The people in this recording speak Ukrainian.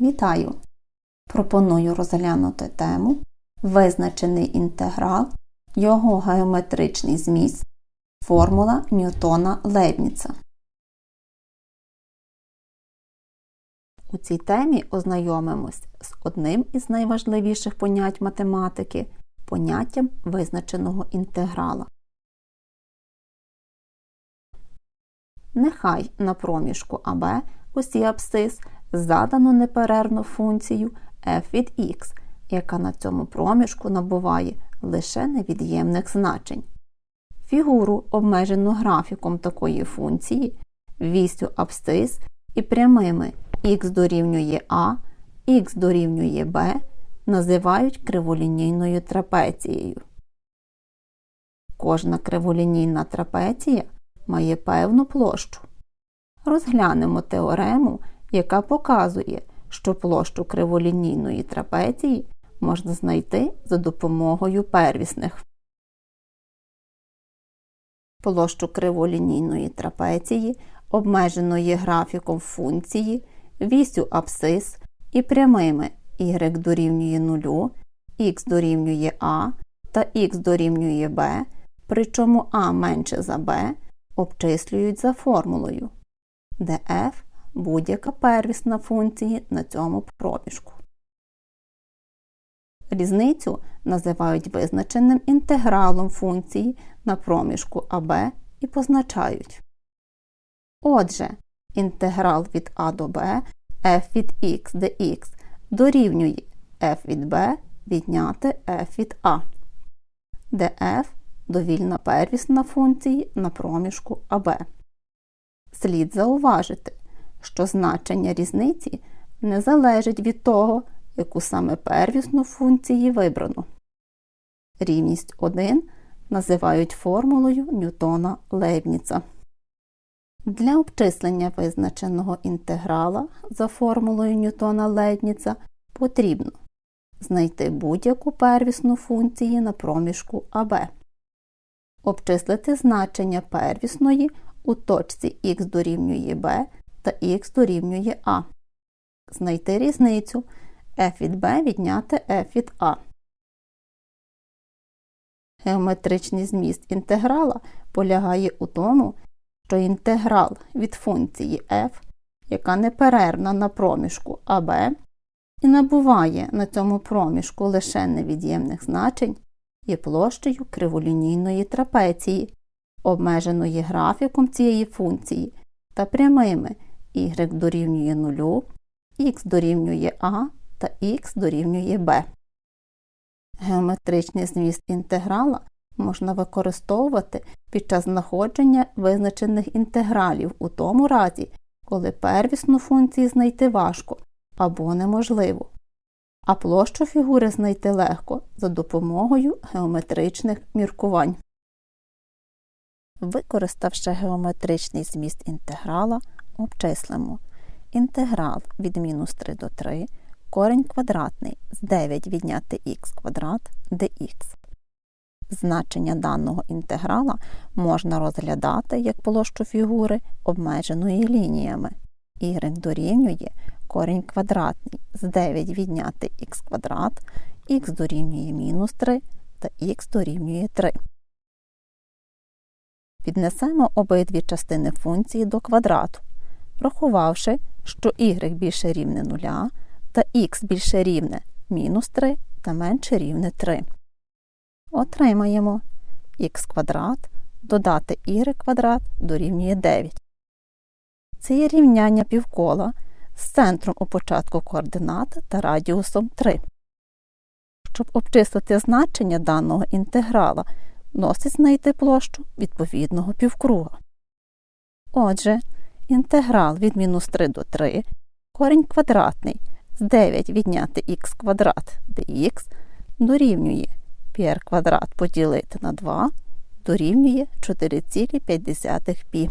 Вітаю! Пропоную розглянути тему Визначений інтеграл, його геометричний зміст, формула Ньютона Лейбніца. У цій темі ознайомимось з одним із найважливіших понять математики поняттям визначеного інтеграла. Нехай на проміжку АБ осі абсцис задано неперервну функцію f від x, яка на цьому проміжку набуває лише невід'ємних значень. Фігуру, обмежену графіком такої функції, вістю абсцис і прямими х дорівнює а, х дорівнює b, називають криволінійною трапецією. Кожна криволінійна трапеція має певну площу. Розглянемо теорему, яка показує, що площу криволінійної трапеції можна знайти за допомогою первісних. Площу криволінійної трапеції, обмеженої графіком функції, вісю абсцис і прямими y дорівнює 0, х дорівнює а та х дорівнює b, причому а менше за b, обчислюють за формулою, де f будь-яка первісна функція на цьому проміжку. Різницю називають визначеним інтегралом функції на проміжку АБ і позначають. Отже, інтеграл від А до Б f від x dx дорівнює f від b відняти f від А, де f довільна первісна функції на проміжку АБ. Слід зауважити, що значення різниці не залежить від того, яку саме первісну функції вибрано. Рівність 1 називають формулою Ньютона Лейбніца. Для обчислення визначеного інтеграла за формулою Ньютона Лейбніца потрібно знайти будь-яку первісну функцію на проміжку АБ, обчислити значення первісної у точці х дорівнює b та х дорівнює а, знайти різницю f від b відняти f від a. Геометричний зміст інтеграла полягає у тому, що інтеграл від функції f, яка неперервна на проміжку АБ, і набуває на цьому проміжку лише невід'ємних значень, є площею криволінійної трапеції, обмеженої графіком цієї функції та прямими y дорівнює 0, х дорівнює а та х дорівнює b. Геометричний зміст інтеграла можна використовувати під час знаходження визначених інтегралів у тому разі, коли первісну функцію знайти важко або неможливо, а площу фігури знайти легко за допомогою геометричних міркувань. Використавши геометричний зміст інтеграла, обчислимо інтеграл від мінус 3 до 3, корінь квадратний з 9 відняти х квадрат dx. Значення даного інтеграла можна розглядати як площу фігури, обмеженої лініями. y дорівнює корінь квадратний з 9 відняти х квадрат, х дорівнює мінус 3 та х дорівнює 3. Піднесемо обидві частини функції до квадрату, врахувавши, що y більше рівне 0 та х більше рівне мінус 3 та менше рівне 3. Отримаємо х квадрат додати y квадрат дорівнює 9. Це є рівняння півкола з центром у початку координат та радіусом 3. Щоб обчислити значення даного інтеграла, носить знайти площу відповідного півкруга. Отже, інтеграл від мінус 3 до 3, корінь квадратний з 9 відняти х квадрат dx дорівнює πr квадрат поділити на 2 дорівнює 4,5π.